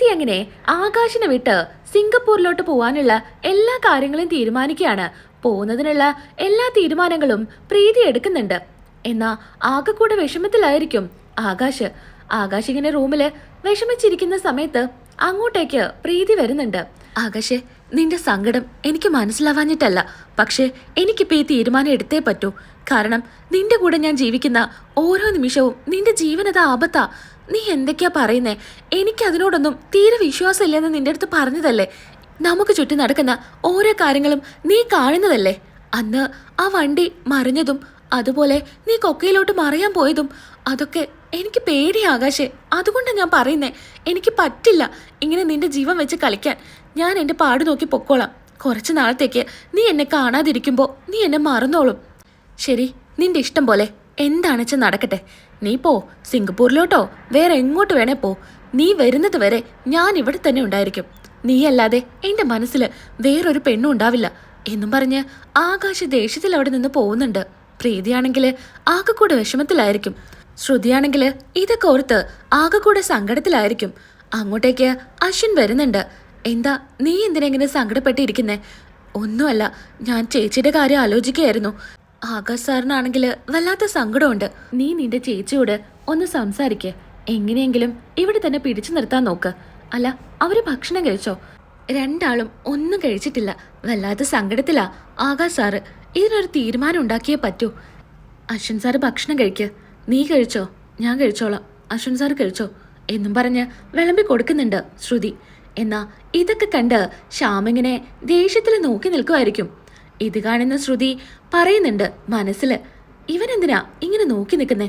പ്രീതി അങ്ങനെ ആകാശിനെ വിട്ട് സിംഗപ്പൂരിലോട്ട് പോവാനുള്ള എല്ലാ കാര്യങ്ങളും തീരുമാനിക്കുകയാണ്. പോകുന്നതിനുള്ള എല്ലാ തീരുമാനങ്ങളും പ്രീതി എടുക്കുന്നുണ്ട്. എന്നാ ആകെ കൂടെ വിഷമത്തിലായിരിക്കും ആകാശ്. ആകാശ് ഇങ്ങനെ റൂമിൽ വിഷമിച്ചിരിക്കുന്ന സമയത്ത് അങ്ങോട്ടേക്ക് പ്രീതി വരുന്നുണ്ട്. ആകാശെ നിന്റെ സങ്കടം എനിക്ക് മനസ്സിലാവാഞ്ഞിട്ടല്ല. പക്ഷേ എനിക്കിപ്പോ ഈ തീരുമാനം എടുത്തേ പറ്റൂ. കാരണം നിന്റെ കൂടെ ഞാൻ ജീവിക്കുന്ന ഓരോ നിമിഷവും നിന്റെ ജീവനത് ആപത്താ. നീ എന്തൊക്കെയാ പറയുന്നേ? എനിക്ക് അതിനോടൊന്നും തീരെ വിശ്വാസമില്ലെന്ന് നിന്റെ അടുത്ത് പറഞ്ഞതല്ലേ? നമുക്ക് ചുറ്റും നടക്കുന്ന ഓരോ കാര്യങ്ങളും നീ കാണുന്നതല്ലേ? അന്ന് ആ വണ്ടി മറിഞ്ഞതും അതുപോലെ നീ കൊക്കയിലോട്ട് മറിയാൻ പോയതും അതൊക്കെ എനിക്ക് പേടി അതുകൊണ്ടാണ് ഞാൻ പറയുന്നേ എനിക്ക് പറ്റില്ല ഇങ്ങനെ നിന്റെ ജീവൻ വെച്ച് കളിക്കാൻ. ഞാൻ എന്റെ പാട് നോക്കി പൊക്കോളാം. കുറച്ച് നാളത്തേക്ക് നീ എന്നെ കാണാതിരിക്കുമ്പോൾ നീ എന്നെ മറന്നോളും. ശരി നിന്റെ ഇഷ്ടം പോലെ. എന്താണെച്ച നടക്കട്ടെ? നീ പോ സിംഗപ്പൂരിലോട്ടോ വേറെ എങ്ങോട്ട് വേണേ പോ. നീ വരുന്നത് വരെ ഞാൻ ഇവിടെ തന്നെ ഉണ്ടായിരിക്കും. നീയല്ലാതെ എന്റെ മനസ്സിൽ വേറൊരു പെണ്ണും ഉണ്ടാവില്ല എന്നും പറഞ്ഞ് ആകാശ ദേഷ്യത്തിൽ അവിടെ നിന്ന് പോകുന്നുണ്ട്. പ്രീതിയാണെങ്കിൽ ആകെക്കൂടെ വിഷമത്തിലായിരിക്കും. ശ്രുതിയാണെങ്കിൽ ഇതൊക്കെ ഓർത്ത് ആകെക്കൂടെ സങ്കടത്തിലായിരിക്കും. അങ്ങോട്ടേക്ക് അശ്വിൻ വരുന്നുണ്ട്. എന്താ നീ എന്തിനെങ്ങനെ സങ്കടപ്പെട്ടിരിക്കുന്നേ? ഒന്നുമല്ല ഞാൻ ചേച്ചിയുടെ കാര്യം ആലോചിക്കുകയായിരുന്നു. ആകാശ് സാറിനാണെങ്കിൽ വല്ലാത്ത സങ്കടമുണ്ട്. നീ നിന്റെ ചേച്ചിയോട് ഒന്ന് സംസാരിക്ക്. എങ്ങനെയെങ്കിലും ഇവിടെ തന്നെ പിടിച്ചു നിർത്താൻ നോക്ക്. അല്ല അവർ ഭക്ഷണം കഴിച്ചോ? രണ്ടാളും ഒന്നും കഴിച്ചിട്ടില്ല. വല്ലാത്ത സങ്കടത്തിലാ ആകാശ് സാറ്. ഇതിനൊരു തീരുമാനം ഉണ്ടാക്കിയേ പറ്റൂ. അശ്വിൻ സാറ് ഭക്ഷണം കഴിക്ക്. നീ കഴിച്ചോ? ഞാൻ കഴിച്ചോളാം. അശ്വിൻ സാറ് കഴിച്ചോ? എന്നും പറഞ്ഞ് വിളമ്പി കൊടുക്കുന്നുണ്ട് ശ്രുതി. എന്നാ ഇതൊക്കെ കണ്ട് ശ്യാമിങ്ങനെ ദേഷ്യത്തിൽ നോക്കി നിൽക്കുമായിരിക്കും ഇത് കാണുന്ന ശ്രുതി പറയുന്നുണ്ട് മനസ്സിൽ ഇവനെന്തിനാ ഇങ്ങനെ നോക്കി നിൽക്കുന്നേ?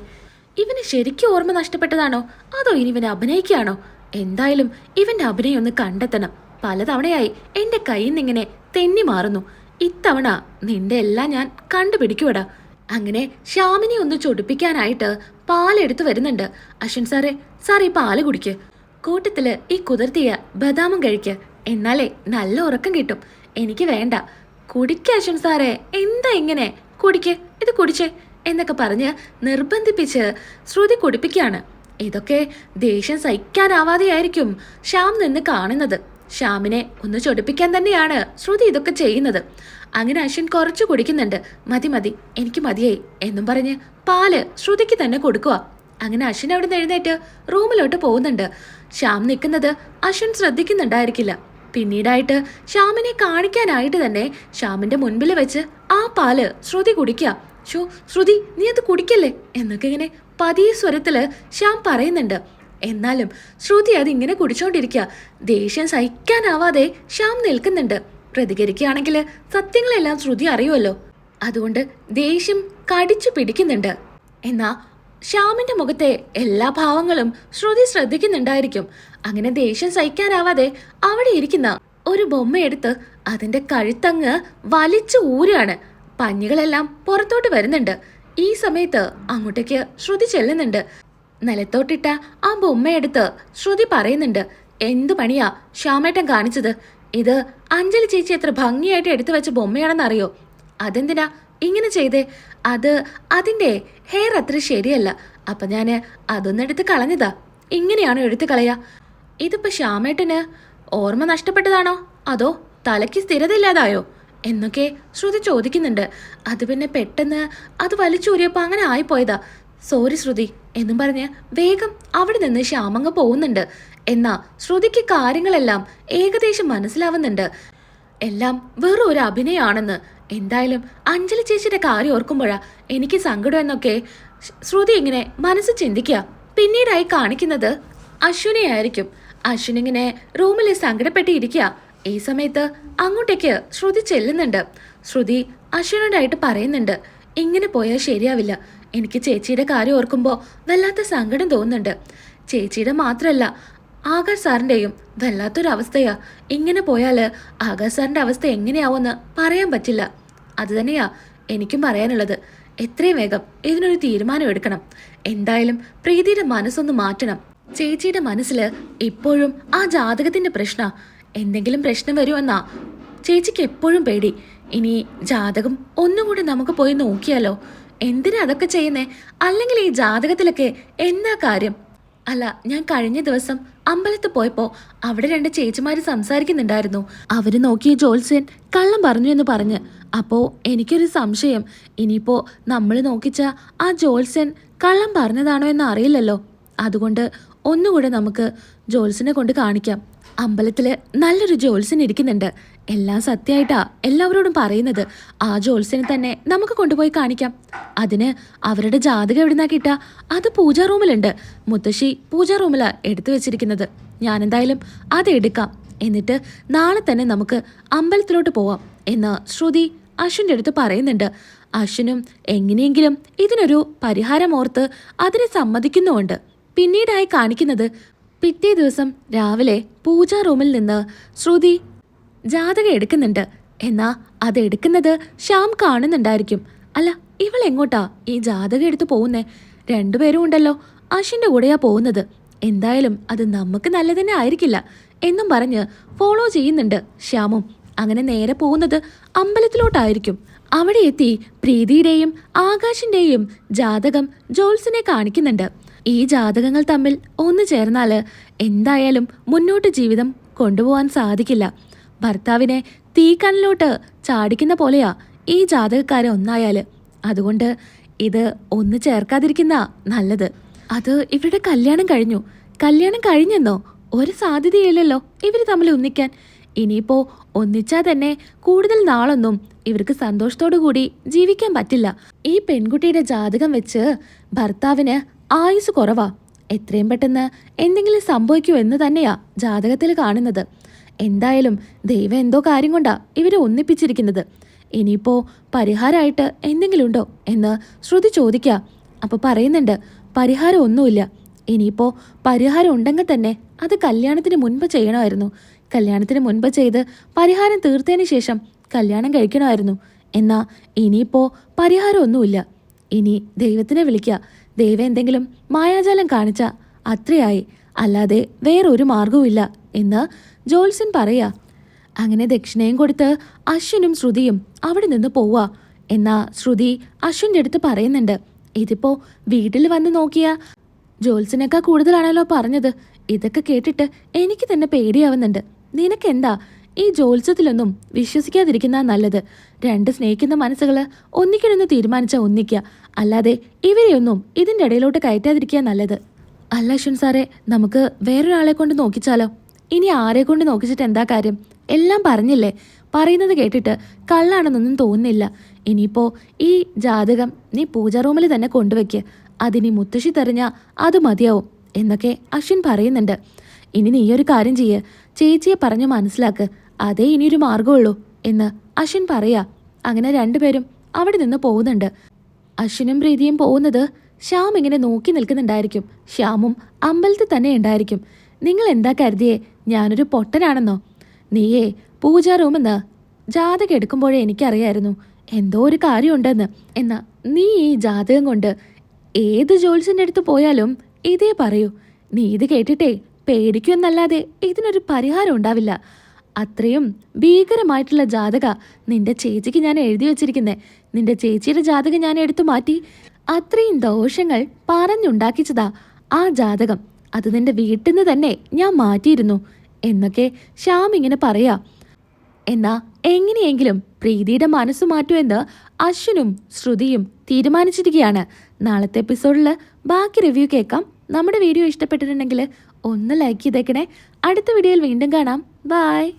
ഇവന് ശരിക്കും ഓർമ്മ നഷ്ടപ്പെട്ടതാണോ? അതോ ഇനി ഇവൻ അഭിനയിക്കുകയാണോ? എന്തായാലും ഇവന്റെ അഭിനയം ഒന്ന് കണ്ടെത്തണം. പലതവണയായി എന്റെ കയ്യിൽ നിന്നിങ്ങനെ തെന്നി മാറുന്നു. ഇത്തവണ നിന്റെ എല്ലാം ഞാൻ കണ്ടുപിടിക്കുവടാ. അങ്ങനെ ശ്യാമിനെ ഒന്ന് ചൊടിപ്പിക്കാനായിട്ട് പാലെടുത്ത് വരുന്നുണ്ട്. അശ്വിൻ സാറേ സാർ ഈ പാൽ കുടിക്ക്. കൂട്ടത്തിൽ ഈ കുതിർത്തിയ ബദാമും കഴിക്ക്. എന്നാലേ നല്ല ഉറക്കം കിട്ടും. എനിക്ക് വേണ്ട. കുടിക്ക അശ്വിൻ സാറേ. എന്താ ഇങ്ങനെ? കുടിക്ക് ഇത് കുടിച്ചേ എന്നൊക്കെ പറഞ്ഞ് നിർബന്ധിപ്പിച്ച് ശ്രുതി കുടിപ്പിക്കുകയാണ്. ഇതൊക്കെ ദേഷ്യം സഹിക്കാനാവാതെയായിരിക്കും ശ്യാം നിന്ന് കാണുന്നത്. ശ്യാമിനെ ഒന്ന് ചൊടിപ്പിക്കാൻ തന്നെയാണ് ശ്രുതി ഇതൊക്കെ ചെയ്യുന്നത്. അങ്ങനെ അശ്വിൻ കുറച്ച് കുടിക്കുന്നുണ്ട്. മതി മതി എനിക്ക് മതിയായി എന്നും പറഞ്ഞ് പാൽ ശ്രുതിക്ക് തന്നെ കൊടുക്കുക. അങ്ങനെ അശ്വിൻ അവിടെ നിന്ന് എഴുന്നേറ്റ് റൂമിലോട്ട് പോകുന്നുണ്ട്. ശ്യാം നിൽക്കുന്നത് അശ്വിൻ ശ്രദ്ധിക്കുന്നുണ്ടായിരിക്കില്ല. പിന്നീടായിട്ട് ശ്യാമിനെ കാണിക്കാനായിട്ട് തന്നെ ശ്യാമിന്റെ മുൻപിൽ വെച്ച് ആ പാൽ ശ്രുതി കുടിക്കുക. ഷോ ശ്രുതി നീ അത് കുടിക്കല്ലേ? എന്നൊക്കെ ഇങ്ങനെ പതിയെ സ്വരത്തിൽ ശ്യാം പറയുന്നുണ്ട്. എന്നാലും ശ്രുതി അത് ഇങ്ങനെ കുടിച്ചോണ്ടിരിക്കുക. ദേഷ്യം സഹിക്കാനാവാതെ ശ്യാം നിൽക്കുന്നുണ്ട്. പ്രതികരിക്കുകയാണെങ്കിൽ സത്യങ്ങളെല്ലാം ശ്രുതി അറിയുമല്ലോ. അതുകൊണ്ട് ദേഷ്യം കടിച്ചു പിടിക്കുന്നുണ്ട്. എന്നാ ശ്യാമിന്റെ മുഖത്തെ എല്ലാ ഭാവങ്ങളും ശ്രുതി ശ്രദ്ധിക്കുന്നുണ്ടായിരിക്കും. അങ്ങനെ ദേഷ്യം സഹിക്കാനാവാതെ അവിടെ ഇരിക്കുന്ന ഒരു ബൊമ്മയെടുത്ത് അതിന്റെ കഴുത്തങ്ങ് വലിച്ചു ഊരാണ് പഞ്ഞികളെല്ലാം പുറത്തോട്ട് വരുന്നുണ്ട്. ഈ സമയത്ത് അങ്ങോട്ടേക്ക് ശ്രുതി ചെല്ലുന്നുണ്ട്. നിലത്തോട്ടിട്ട ആ ബൊമ്മയെടുത്ത് ശ്രുതി പറയുന്നുണ്ട് എന്ത് പണിയാ ശ്യാമേട്ടൻ കാണിച്ചത്? ഇത് അഞ്ജലി ചേച്ചി എത്ര ഭംഗിയായിട്ട് എടുത്തു വെച്ച ബൊമ്മയാണെന്നറിയോ? അതെന്തിനാ ഇങ്ങനെ ചെയ്തേ? അത് അതിന്റെ ഹെയർ അത്ര ശരിയല്ല. അപ്പൊ ഞാൻ അതൊന്നെടുത്ത് കളഞ്ഞതാ. ഇങ്ങനെയാണോ എടുത്തു കളയാ? ഇതിപ്പോ ശ്യാമേട്ടന് ഓർമ്മ നഷ്ടപ്പെട്ടതാണോ? അതോ തലയ്ക്ക് സ്ഥിരതയില്ലാതായോ? എന്നൊക്കെ ശ്രുതി ചോദിക്കുന്നുണ്ട്. അത് പിന്നെ പെട്ടെന്ന് അത് വലിച്ചൂരിയപ്പോ അങ്ങനെ ആയിപ്പോയതാ. സോറി ശ്രുതി എന്നും പറഞ്ഞ് വേഗം അവിടെ നിന്ന് ശ്യാമങ്ങ പോകുന്നുണ്ട്. എന്നാ ശ്രുതിക്ക് കാര്യങ്ങളെല്ലാം ഏകദേശം മനസ്സിലാവുന്നുണ്ട്. എല്ലാം വെറും ഒരു അഭിനയമാണെന്ന് എന്തായാലും അഞ്ജലി ചേച്ചിയുടെ കാര്യം ഓർക്കുമ്പോഴാ എനിക്ക് സങ്കടം എന്നൊക്കെ ശ്രുതി ഇങ്ങനെ മനസ്സ് ചിന്തിക്കുക. പിന്നീടായി കാണിക്കുന്നത് അശ്വിനെ ആയിരിക്കും അശ്വിൻ ഇങ്ങനെ റൂമിൽ സങ്കടപ്പെട്ടിരിക്കുക ഈ സമയത്ത് അങ്ങോട്ടേക്ക് ശ്രുതി ചെല്ലുന്നുണ്ട്. ശ്രുതി അശ്വിനോടായിട്ട് പറയുന്നുണ്ട്. ഇങ്ങനെ പോയാൽ ശരിയാവില്ല. എനിക്ക് ചേച്ചിയുടെ കാര്യം ഓർക്കുമ്പോൾ വല്ലാത്ത സങ്കടം തോന്നുന്നുണ്ട്. ചേച്ചിയുടെ മാത്രമല്ല ആകാശ് സാറിന്റെയും വല്ലാത്തൊരവസ്ഥയാ. ഇങ്ങനെ പോയാൽ ആകാശ് സാറിന്റെ അവസ്ഥ എങ്ങനെയാവുമെന്ന് പറയാൻ പറ്റില്ല. അത് തന്നെയാ എനിക്കും പറയാനുള്ളത്. എത്രയും വേഗം ഇതിനൊരു തീരുമാനം എടുക്കണം. എന്തായാലും പ്രീതിയുടെ മനസ്സൊന്ന് മാറ്റണം. ചേച്ചിയുടെ മനസ്സിൽ ഇപ്പോഴും ആ ജാതകത്തിന്റെ പ്രശ്ന. എന്തെങ്കിലും പ്രശ്നം വരുമെന്നാ. ചേച്ചിക്ക് എപ്പോഴും പേടി. ഇനി ജാതകം ഒന്നുകൂടി നമുക്ക് പോയി നോക്കിയാലോ? എന്തിനാ അതൊക്കെ ചെയ്യുന്നേ? അല്ലെങ്കിൽ ഈ ജാതകത്തിലൊക്കെ എന്താ കാര്യം? അല്ല ഞാൻ കഴിഞ്ഞ ദിവസം അമ്പലത്ത് പോയപ്പോ അവിടെ രണ്ട് ചേച്ചിമാര് സംസാരിക്കുന്നുണ്ടായിരുന്നു. അവർ നോക്കിയ ജോത്സ്യൻ കള്ളം പറഞ്ഞു എന്ന് പറഞ്ഞ്. അപ്പോ എനിക്കൊരു സംശയം. ഇനിയിപ്പോ നമ്മൾ നോക്കിച്ച ആ ജോത്സ്യൻ കള്ളം പറഞ്ഞതാണോ എന്ന് അറിയില്ലല്ലോ. അതുകൊണ്ട് ഒന്നുകൂടെ നമുക്ക് ജോത്സ്യനെ കൊണ്ട് കാണിക്കാം. അമ്പലത്തിൽ നല്ലൊരു ജോത്സ്യൻ ഇരിക്കുന്നുണ്ട്. എല്ലാം സത്യമായിട്ടാ എല്ലാവരോടും പറയുന്നത്. ആ ജോത്സ്യനെ തന്നെ നമുക്ക് കൊണ്ടുപോയി കാണിക്കാം. അതിന് അവരുടെ ജാതക എവിടുന്നാ കിട്ടുക? അത് പൂജാ റൂമിലുണ്ട്. മുത്തശ്ശി പൂജാ റൂമിലാ എടുത്തു വെച്ചിരിക്കുന്നത്. ഞാൻ എന്തായാലും അത് എടുക്കാം. എന്നിട്ട് നാളെ തന്നെ നമുക്ക് അമ്പലത്തിലോട്ട് പോവാം എന്ന് ശ്രുതി അശ്വിന്റെ അടുത്ത് പറയുന്നുണ്ട്. അശ്വിനും എങ്ങനെയെങ്കിലും ഇതിനൊരു പരിഹാരം ഓർത്ത് അതിനെ സമ്മതിക്കുന്നുമുണ്ട്. പിന്നീടായി കാണിക്കുന്നത് പിറ്റേ ദിവസം രാവിലെ പൂജാ റൂമിൽ നിന്ന് ശ്രുതി ജാതകം എടുക്കുന്നുണ്ട്. എന്നാ അത് എടുക്കുന്നത് ശ്യാം കാണുന്നുണ്ടായിരിക്കും. അല്ല ഇവൾ എങ്ങോട്ടാ ഈ ജാതകം എടുത്തു പോകുന്നേ? രണ്ടുപേരും ഉണ്ടല്ലോ. അശ്വിന്റെ കൂടെയാ പോകുന്നത്. എന്തായാലും അത് നമുക്ക് നല്ലതന്നെ ആയിരിക്കില്ല എന്നും പറഞ്ഞ് ഫോളോ ചെയ്യുന്നുണ്ട് ശ്യാമും. അങ്ങനെ നേരെ പോകുന്നത് അമ്പലത്തിലോട്ടായിരിക്കും. അവിടെ എത്തി പ്രീതിയുടെയും ആകാശിന്റെയും ജാതകം ജോൾസിനെ കാണിക്കുന്നുണ്ട്. ഈ ജാതകങ്ങൾ തമ്മിൽ ഒന്നു ചേർന്നാൽ എന്തായാലും മുന്നോട്ട് ജീവിതം കൊണ്ടുപോകാൻ സാധിക്കില്ല. ഭർത്താവിനെ തീക്കണ്ണിലോട്ട് ചാടിക്കുന്ന പോലെയാ ഈ ജാതകക്കാരെ ഒന്നായാൽ അതുകൊണ്ട് ഇത് ഒന്ന് ചേർക്കാതിരിക്കുന്ന നല്ലത്. അത് ഇവരുടെ കല്യാണം കഴിഞ്ഞു. കല്യാണം കഴിഞ്ഞെന്നോ? ഒരു സാധ്യതയില്ലല്ലോ ഇവർ തമ്മിൽ ഒന്നിക്കാൻ. ഇനിയിപ്പോൾ ഒന്നിച്ചാൽ തന്നെ കൂടുതൽ നാളൊന്നും ഇവർക്ക് സന്തോഷത്തോടു കൂടി ജീവിക്കാൻ പറ്റില്ല. ഈ പെൺകുട്ടിയുടെ ജാതകം വെച്ച് ഭർത്താവിന് ആയുസ് കുറവാ. എത്രയും പെട്ടെന്ന് എന്തെങ്കിലും സംഭവിക്കൂ എന്ന് തന്നെയാ ജാതകത്തിൽ കാണുന്നത്. എന്തായാലും ദൈവം എന്തോ കാര്യം കൊണ്ടാ ഇവരെ ഒന്നിപ്പിച്ചിരിക്കുന്നത്. ഇനിയിപ്പോ പരിഹാരമായിട്ട് എന്തെങ്കിലും ഉണ്ടോ എന്ന് ശ്രുതി ചോദിക്കുക അപ്പൊ പറയുന്നുണ്ട് പരിഹാരം ഒന്നുമില്ല. ഇനിയിപ്പോ പരിഹാരം ഉണ്ടെങ്കിൽ തന്നെ അത് കല്യാണത്തിന് മുൻപ് ചെയ്യണമായിരുന്നു. കല്യാണത്തിന് മുൻപ് ചെയ്ത് പരിഹാരം തീർത്തതിന് ശേഷം കല്യാണം കഴിക്കണമായിരുന്നു. എന്നാ ഇനിയിപ്പോ പരിഹാരം ഒന്നുമില്ല. ഇനി ദൈവത്തിനെ വിളിക്കുക ദൈവം എന്തെങ്കിലും മായാജാലം കാണിച്ച അത്രയായി. അല്ലാതെ വേറൊരു മാർഗവുമില്ല എന്ന് ജോൽസൻ പറയാ. അങ്ങനെ ദക്ഷിണയും കൊടുത്ത് അശ്വിനും ശ്രുതിയും അവിടെ നിന്ന് പോവാ. എന്നാ ശ്രുതി അശ്വിന്റെ അടുത്ത് പറയുന്നുണ്ട് ഇതിപ്പോ വീട്ടിൽ വന്ന് നോക്കിയ ജോത്സ്യനേക്കാ കൂടുതലാണല്ലോ പറഞ്ഞത്. ഇതൊക്കെ കേട്ടിട്ട് എനിക്ക് തന്നെ പേടിയാവുന്നുണ്ട്. നിനക്കെന്താ ഈ ജോത്സ്യത്തിലൊന്നും വിശ്വസിക്കാതിരിക്കുന്ന നല്ലത്. രണ്ട് സ്നേഹിക്കുന്ന മനസ്സുകൾ ഒന്നിക്കണമെന്ന് തീരുമാനിച്ച ഒന്നിക്ക. അല്ലാതെ ഇവരെയൊന്നും ഇതിന്റെ ഇടയിലോട്ട് കയറ്റാതിരിക്കുക നല്ലത്. അല്ല അശ്വിൻ സാറേ നമുക്ക് വേറൊരാളെ കൊണ്ട് നോക്കിച്ചാലോ? ഇനി ആരെ കൊണ്ട് നോക്കിച്ചിട്ട് എന്താ കാര്യം? എല്ലാം പറഞ്ഞില്ലേ? പറയുന്നത് കേട്ടിട്ട് കള്ളാണെന്നൊന്നും തോന്നുന്നില്ല. ഇനിയിപ്പോ ഈ ജാതകം നീ പൂജാ റൂമിൽ തന്നെ കൊണ്ടുവയ്ക്ക്. അതിനി മുത്തശ്ശി തെറിഞ്ഞ അത് മതിയാവും എന്നൊക്കെ അശ്വിൻ പറയുന്നുണ്ട്. ഇനി നീ ഒരു കാര്യം ചെയ്യ്. ചേച്ചിയെ പറഞ്ഞു മനസ്സിലാക്ക്. അതേ ഇനിയൊരു മാർഗമുള്ളൂ എന്ന് അശ്വിൻ പറയാ. അങ്ങനെ രണ്ടുപേരും അവിടെ നിന്ന് പോകുന്നുണ്ട്. അശ്വിനും പ്രീതിയും പോകുന്നത് ശ്യാം ഇങ്ങനെ നോക്കി നിൽക്കുന്നുണ്ടായിരിക്കും. ശ്യാമും അമ്പലത്തിൽ തന്നെ ഉണ്ടായിരിക്കും. നിങ്ങൾ എന്താ കരുതിയേ? ഞാനൊരു പൊട്ടനാണെന്നോ? നീയേ പൂജാ റൂമെന്ന് ജാതകം എടുക്കുമ്പോഴേ എനിക്കറിയായിരുന്നു. എന്തോ ഒരു കാര്യമുണ്ടെന്ന്. എന്നാ നീ ഈ ജാതകം കൊണ്ട് ഏത് ജോത്സ്യന്റെ അടുത്ത് പോയാലും ഇതേ പറയൂ. നീ ഇത് കേട്ടിട്ടേ പേടിക്കുമെന്നല്ലാതെ ഇതിനൊരു പരിഹാരം ഉണ്ടാവില്ല. അത്രയും ഭീകരമായിട്ടുള്ള ജാതക നിന്റെ ചേച്ചിക്ക് ഞാൻ എഴുതി വെച്ചിരിക്കുന്നേ. നിന്റെ ചേച്ചിയുടെ ജാതകം ഞാൻ എടുത്തു മാറ്റി. അത്രയും ദോഷങ്ങൾ പറഞ്ഞുണ്ടാക്കിച്ചതാ ആ ജാതകം. അത് നിന്റെ വീട്ടിൽ നിന്ന് തന്നെ ഞാൻ മാറ്റിയിരുന്നു. എന്നൊക്കെ ശ്യാം ഇങ്ങനെ പറയാ. എന്നാ എങ്ങനെയെങ്കിലും പ്രീതിയുടെ മനസ്സ് മാറ്റുമെന്ന് അശ്വിനും ശ്രുതിയും തീരുമാനിച്ചിരിക്കുകയാണ്. നാളത്തെ എപ്പിസോഡിൽ ബാക്കി റിവ്യൂ കേൾക്കാം. നമ്മുടെ വീഡിയോ ഇഷ്ടപ്പെട്ടിട്ടുണ്ടെങ്കിൽ ഒന്ന് ലൈക്ക് ചെയ്തേക്കണേ. അടുത്ത വീഡിയോയിൽ വീണ്ടും കാണാം. ബായ്